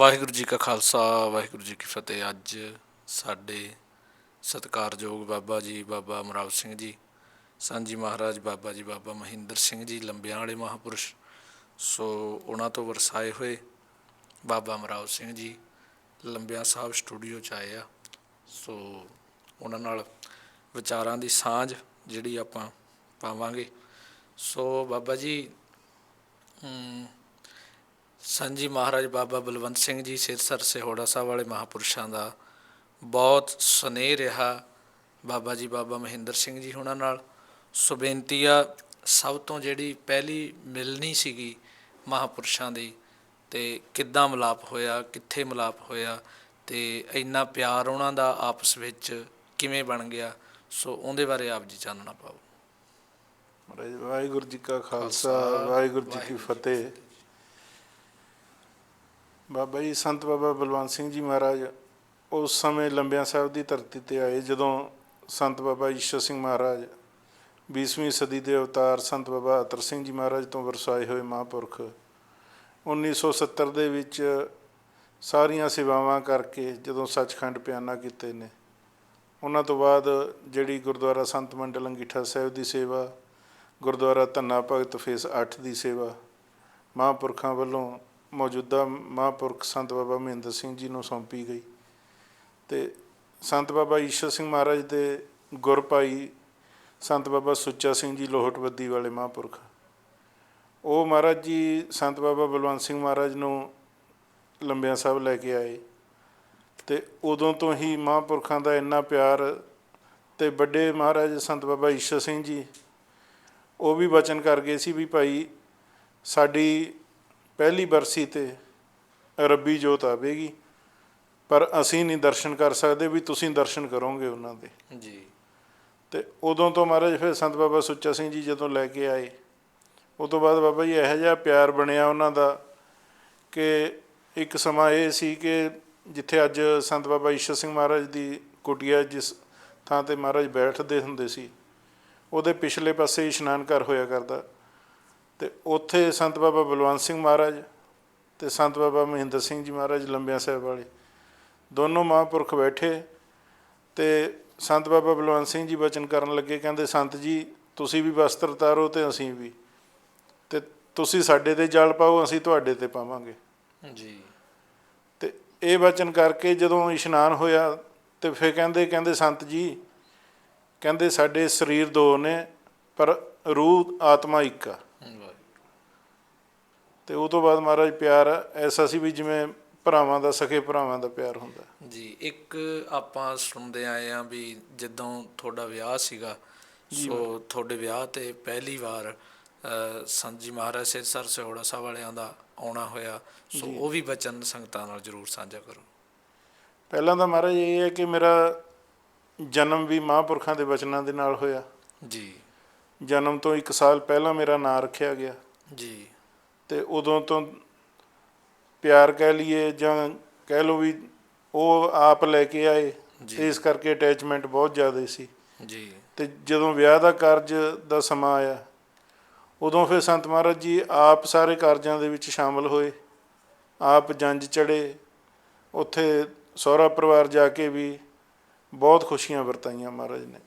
ਵਾਹਿਗੁਰੂ ਜੀ ਕਾ ਖਾਲਸਾ, ਵਾਹਿਗੁਰੂ ਜੀ ਕੀ ਫਤਿਹ। ਅੱਜ ਸਾਡੇ ਸਤਿਕਾਰਯੋਗ ਬਾਬਾ ਜੀ, ਬਾਬਾ ਅਮਰਾਵ ਸਿੰਘ ਜੀ, ਸਾਂਝੀ ਮਹਾਰਾਜ ਬਾਬਾ ਜੀ, ਬਾਬਾ ਮਹਿੰਦਰ ਸਿੰਘ ਜੀ, ਲੰਬਿਆਂ ਵਾਲੇ ਮਹਾਪੁਰਸ਼। ਸੋ ਉਹਨਾਂ ਤੋਂ ਵਰਸਾਏ ਹੋਏ ਬਾਬਾ ਅਮਰਾਵ ਸਿੰਘ ਜੀ ਲੰਬਿਆਂ ਸਾਹਿਬ ਸਟੂਡੀਓ ਚ ਆਏ ਆ। ਸੋ ਉਹਨਾਂ ਨਾਲ ਵਿਚਾਰਾਂ ਦੀ ਸਾਂਝ ਜਿਹੜੀ ਆਪਾਂ ਪਾਵਾਂਗੇ। ਸੋ ਬਾਬਾ ਜੀ ਸੰਜੀ ਮਹਾਰਾਜ ਬਾਬਾ ਬਲਵੰਤ ਸਿੰਘ ਜੀ ਸਿਰਸਰ ਸਿਹੋੜਾ ਸਾਹਿਬ ਵਾਲੇ ਮਹਾਪੁਰਸ਼ਾਂ ਦਾ ਬਹੁਤ ਸਨੇਹ ਰਿਹਾ ਬਾਬਾ ਜੀ ਬਾਬਾ ਮਹਿੰਦਰ ਸਿੰਘ ਜੀ ਹੁਣਾਂ ਨਾਲ। ਸੋ ਬੇਨਤੀ ਆ ਸਭ ਤੋਂ ਜਿਹੜੀ ਪਹਿਲੀ ਮਿਲਣੀ ਸੀਗੀ ਮਹਾਪੁਰਸ਼ਾਂ ਦੀ ਤੇ ਕਿੱਦਾਂ ਮਿਲਾਪ ਹੋਇਆ ਕਿੱਥੇ ਮਿਲਾਪ ਹੋਇਆ ਤੇ ਇੰਨਾ ਪਿਆਰ ਉਹਨਾਂ ਦਾ ਆਪਸ ਵਿੱਚ ਕਿਵੇਂ ਬਣ ਗਿਆ ਸੋ ਉਹਦੇ ਬਾਰੇ ਆਪ ਜੀ ਚਾਨਣਾ ਪਾਓ। ਵਾਹਿਗੁਰੂ ਜੀ ਕਾ ਖਾਲਸਾ ਵਾਹਿਗੁਰੂ ਜੀ ਕੀ ਫਤਿਹ। ਬਾਬਾ ਜੀ, ਸੰਤ ਬਾਬਾ ਬਲਵੰਤ ਸਿੰਘ ਜੀ ਮਹਾਰਾਜ ਉਸ ਸਮੇਂ ਲੰਬਿਆਂ ਸਾਹਿਬ ਦੀ ਧਰਤੀ ਤੇ ਆਏ, ਜਦੋਂ ਸੰਤ ਬਾਬਾ ਈਸ਼ਰ ਸਿੰਘ ਮਹਾਰਾਜ 20ਵੀਂ ਸਦੀ ਦੇ ਅਵਤਾਰ ਸੰਤ ਬਾਬਾ ਅਤਰ ਸਿੰਘ ਜੀ ਮਹਾਰਾਜ ਤੋਂ ਵਰਸਾਏ ਹੋਏ ਮਹਾਂਪੁਰਖ 1970 ਦੇ ਵਿੱਚ ਸਾਰੀਆਂ ਸੇਵਾਵਾਂ ਕਰਕੇ ਜਦੋਂ ਸੱਚਖੰਡ ਪਿਆਨਾ ਕੀਤੇ ਨੇ, ਉਹਨਾਂ ਤੋਂ ਬਾਅਦ ਜਿਹੜੀ ਗੁਰਦੁਆਰਾ ਸੰਤ ਮੰਡਲ ਅੰਗੀਠਾ ਸਾਹਿਬ ਦੀ ਸੇਵਾ, ਗੁਰਦੁਆਰਾ ਧੰਨਾ ਭਗਤ ਫੇਸ 8 ਦੀ ਸੇਵਾ ਮਹਾਂਪੁਰਖਾਂ ਵੱਲੋਂ ਮੌਜੂਦਾ ਮਹਾਂਪੁਰਖ ਸੰਤ ਬਾਬਾ ਮਹਿੰਦਰ ਸਿੰਘ ਜੀ ਨੂੰ ਸੌਂਪੀ ਗਈ। ਤੇ ਸੰਤ ਬਾਬਾ ਈਸ਼ਰ ਸਿੰਘ ਮਹਾਰਾਜ ਦੇ ਗੁਰਪਾਈ ਸੰਤ ਬਾਬਾ ਸੁੱਚਾ ਸਿੰਘ ਜੀ ਲੋਹਟਵੱਦੀ ਵਾਲੇ ਮਹਾਂਪੁਰਖ। ਉਹ ਮਹਾਰਾਜ ਜੀ ਸੰਤ ਬਾਬਾ ਬਲਵੰਤ ਸਿੰਘ ਮਹਾਰਾਜ ਨੂੰ ਲੰਬਿਆਂ ਸਾਹਿਬ ਲੈ ਕੇ ਆਏ। ਤੇ ਉਦੋਂ ਤੋਂ ਹੀ ਮਹਾਂਪੁਰਖਾਂ ਦਾ ਇੰਨਾ ਪਿਆਰ ਤੇ ਵੱਡੇ ਮਹਾਰਾਜ ਸੰਤ ਬਾਬਾ ਈਸ਼ਰ ਸਿੰਘ ਜੀ, ਉਹ ਵੀ ਵਚਨ ਕਰ ਗਏ ਸੀ ਵੀ ਭਾਈ ਸਾਡੀ ਪਹਿਲੀ ਬਰਸੀ ਤੇ ਰੱਬੀ ਜੋਤ ਆਵੇਗੀ ਪਰ ਅਸੀਂ ਨਹੀਂ ਦਰਸ਼ਨ ਕਰ ਸਕਦੇ ਵੀ ਤੁਸੀਂ ਦਰਸ਼ਨ ਕਰੋਗੇ ਉਹਨਾਂ ਦੇ। ਜੀ। ਤੇ ਉਦੋਂ ਤੋਂ ਮਹਾਰਾਜ ਫਿਰ ਸੰਤ ਬਾਬਾ ਸੁੱਚਾ ਸਿੰਘ ਜੀ ਜਦੋਂ ਲੈ ਕੇ ਆਏ ਉਹ ਤੋਂ ਬਾਅਦ ਬਾਬਾ ਜੀ ਇਹੋ ਜਿਹਾ ਪਿਆਰ ਬਣਿਆ ਉਹਨਾਂ ਦਾ ਕਿ ਇੱਕ ਸਮਾਂ ਇਹ ਸੀ ਕਿ ਜਿੱਥੇ ਅੱਜ ਸੰਤ ਬਾਬਾ ਈਸ਼ਰ ਸਿੰਘ ਮਹਾਰਾਜ ਦੀ ਕੁਟੀਆ ਜਿਸ ਥਾਂ ਤੇ ਮਹਾਰਾਜ ਬੈਠਦੇ ਹੁੰਦੇ ਸੀ ਉਹਦੇ ਪਿਛਲੇ ਪਾਸੇ ਇਸ਼ਨਾਨ ਘਰ ਹੋਇਆ ਕਰਦਾ। ਤੇ ਉੱਥੇ ਸੰਤ ਬਾਬਾ ਬਲਵੰਤ ਸਿੰਘ ਮਹਾਰਾਜ ਤੇ ਸੰਤ ਬਾਬਾ ਮਹਿੰਦਰ ਸਿੰਘ ਜੀ ਮਹਾਰਾਜ ਲੰਬਿਆਂ ਸਾਹਿਬ ਵਾਲੇ। ਦੋਨੋਂ ਮਹਾਂਪੁਰਖ ਬੈਠੇ ਤੇ ਸੰਤ ਬਾਬਾ ਬਲਵੰਤ ਸਿੰਘ ਜੀ ਬਚਨ ਕਰਨ ਲੱਗੇ ਕਹਿੰਦੇ ਸੰਤ ਜੀ ਤੁਸੀਂ ਵੀ ਵਸਤਰ ਤਾਰੋ ਤੇ ਅਸੀਂ ਵੀ। ਤੇ ਤੁਸੀਂ ਸਾਡੇ ਤੇ ਜਲ ਪਾਓ ਅਸੀਂ ਤੁਹਾਡੇ ਤੇ ਪਾਵਾਂਗੇ। ਜੀ। ਤੇ ਇਹ ਬਚਨ ਕਰਕੇ ਜਦੋਂ ਇਸ਼ਨਾਨ ਹੋਇਆ ਤੇ ਫਿਰ ਕਹਿੰਦੇ ਕਹਿੰਦੇ ਸੰਤ ਜੀ ਕਹਿੰਦੇ ਸਾਡੇ ਸਰੀਰ ਦੋ ਨੇ ਪਰ ਰੂਹ ਆਤਮਾ ਇੱਕ ਆ। ਤੇ ਉਹ ਤੋਂ ਬਾਅਦ ਮਹਾਰਾਜ ਪਿਆਰ ਐਸਾ ਸੀ ਵੀ ਜਿਵੇਂ ਭਰਾਵਾਂ ਦਾ ਸਕੇ ਭਰਾਵਾਂ ਦਾ ਪਿਆਰ ਹੁੰਦਾ। ਜੀ ਇੱਕ ਆਪਾਂ ਸੁਣਦੇ ਆਏ ਆ ਵੀ ਜਦੋਂ ਤੁਹਾਡਾ ਵਿਆਹ ਸੀਗਾ ਸੋ ਤੁਹਾਡੇ ਵਿਆਹ ਤੇ ਪਹਿਲੀ ਵਾਰ ਅ, ਸੰਤ ਜੀ ਮਹਾਰਾਜ ਸਿਰਸਰ ਸਿਹੋੜਾ ਸਾਹਿਬ ਵਾਲਿਆਂ ਦਾ ਆਉਣਾ ਹੋਇਆ ਸੋ ਉਹ ਵੀ ਬਚਨ ਸੰਗਤਾਂ ਨਾਲ ਜਰੂਰ ਸਾਂਝਾ ਕਰੋ। ਪਹਿਲਾਂ ਤਾਂ ਮਹਾਰਾਜ ਇਹ ਹੈ ਕਿ ਮੇਰਾ ਜਨਮ ਵੀ ਮਹਾਂਪੁਰਖਾਂ ਦੇ ਬਚਨਾਂ ਦੇ ਨਾਲ ਹੋਇਆ। ਜੀ। ਜਨਮ ਤੋਂ 1 ਸਾਲ ਪਹਿਲਾਂ ਮੇਰਾ ਨਾਂ ਰੱਖਿਆ ਗਿਆ। ਜੀ। ਤੇ ਉਦੋਂ ਤੋਂ ਪਿਆਰ ਕਹਿ ਲਈਏ ਜਾਂ ਕਹਿ ਲਓ ਵੀ ਉਹ ਆਪ ਲੈ ਕੇ ਆਏ ਇਸ ਕਰਕੇ ਅਟੈਚਮੈਂਟ ਬਹੁਤ ਜ਼ਿਆਦਾ ਸੀ। ਜੀ। ਤੇ ਜਦੋਂ ਵਿਆਹ ਦਾ ਕਾਰਜ ਦਾ ਸਮਾਂ ਆਇਆ ਉਦੋਂ ਫਿਰ ਸੰਤ ਮਹਾਰਾਜ ਜੀ ਆਪ ਸਾਰੇ ਕਾਰਜਾਂ ਦੇ ਵਿੱਚ ਸ਼ਾਮਲ ਹੋਏ ਆਪ ਜੰਜ ਚੜੇ ਉੱਥੇ ਸਹੁਰਾ ਪਰਿਵਾਰ ਜਾ ਕੇ ਵੀ ਬਹੁਤ ਖੁਸ਼ੀਆਂ ਵਰਤਾਈਆਂ ਮਹਾਰਾਜ ਨੇ।